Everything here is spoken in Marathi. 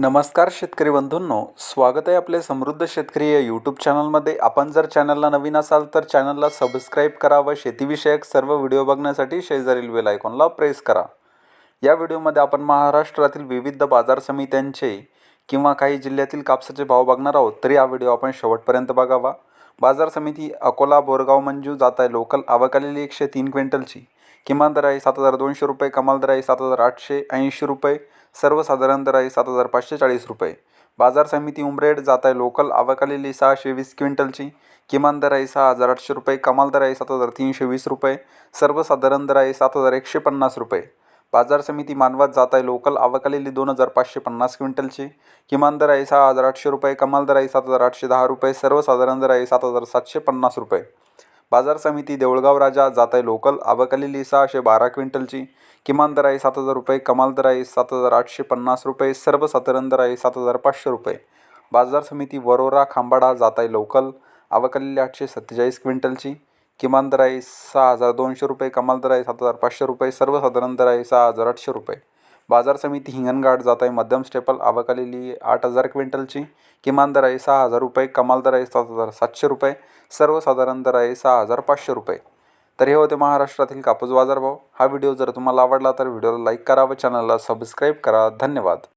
नमस्कार शेतकरी बंधूंनो स्वागत आहे आपले समृद्ध शेतकरी या यूट्यूब चॅनलमध्ये आपण जर चॅनलला नवीन असाल तर चॅनलला सबस्क्राईब करा व शेतीविषयक सर्व व्हिडिओ बघण्यासाठी शेजारील बेल आयकॉनला प्रेस करा. या व्हिडिओमध्ये आपण महाराष्ट्रातील विविध बाजार समित्यांचे किंवा काही जिल्ह्यातील कापसाचे भाव बघणार आहोत तरी हा व्हिडिओ आपण शेवटपर्यंत बघावा. बाजार समिती अकोला बोरगाव मंजू जात आहे लोकल आवक आलेली एकशे तीन क्विंटलची. किमान दर आहे सात हजार दोनशे रुपये कमाल दर आहे सात हजार आठशे ऐंशी रुपये सर्वसाधारण दर आहे सात हजार पाचशे चाळीस रुपये. बाजार समिती उमरेड जात आहे लोकल आवकलेली सहाशे वीस क्विंटलची. किमान दर आहे सहा हजार आठशे रुपये कमाल दर आहे सात हजार तीनशे वीस रुपये सर्वसाधारण दर आहे सात हजार एकशे पन्नास रुपये. बाजार समिती मानवात जात आहे लोकल आवकलेली दोन हजार पाचशे पन्नास क्विंटलची. किमान दर आहे सहा हजार आठशे रुपये कमाल दर आहे सात हजार आठशे दहा रुपये सर्वसाधारण दर आहे सात हजार सातशे पन्नास रुपये. बाजार समिती देऊळगाव राजा जात आहे लोकल अबकलेली सहाशे बारा क्विंटलची. किमान दर आहे सात हजार रुपये कमाल दर आहे सात हजार आठशे पन्नास रुपये सर्वसाधारण दर आहे सात हजार पाचशे रुपये. बाजार समिती वरोरा खांबाडा जात आहे लोकल आवक आठशे सत्तेचाळीस क्विंटलची. किमान दर आहे सहा हजार दोनशे रुपये कमाल दर आहे सात हजार पाचशे रुपये सर्वसाधारण दर आहे सहा हजार आठशे रुपये. बाजार समिती हिंगणघाट जात आहे मध्यम स्टेपल आवक आलेली आठ हजार क्विंटलची. किमान दर आहे सहा हजार रुपये कमाल दर आहे सात हजार सातशे रुपये सर्वसाधारण दर आहे सहा हजार पाचशे रुपये. तर हे होते महाराष्ट्रातील कापूस बाजारभाव. हा व्हिडिओ जर तुम्हाला आवडला तर व्हिडिओला लाईक करा व चॅनलला सबस्क्राईब करा. धन्यवाद.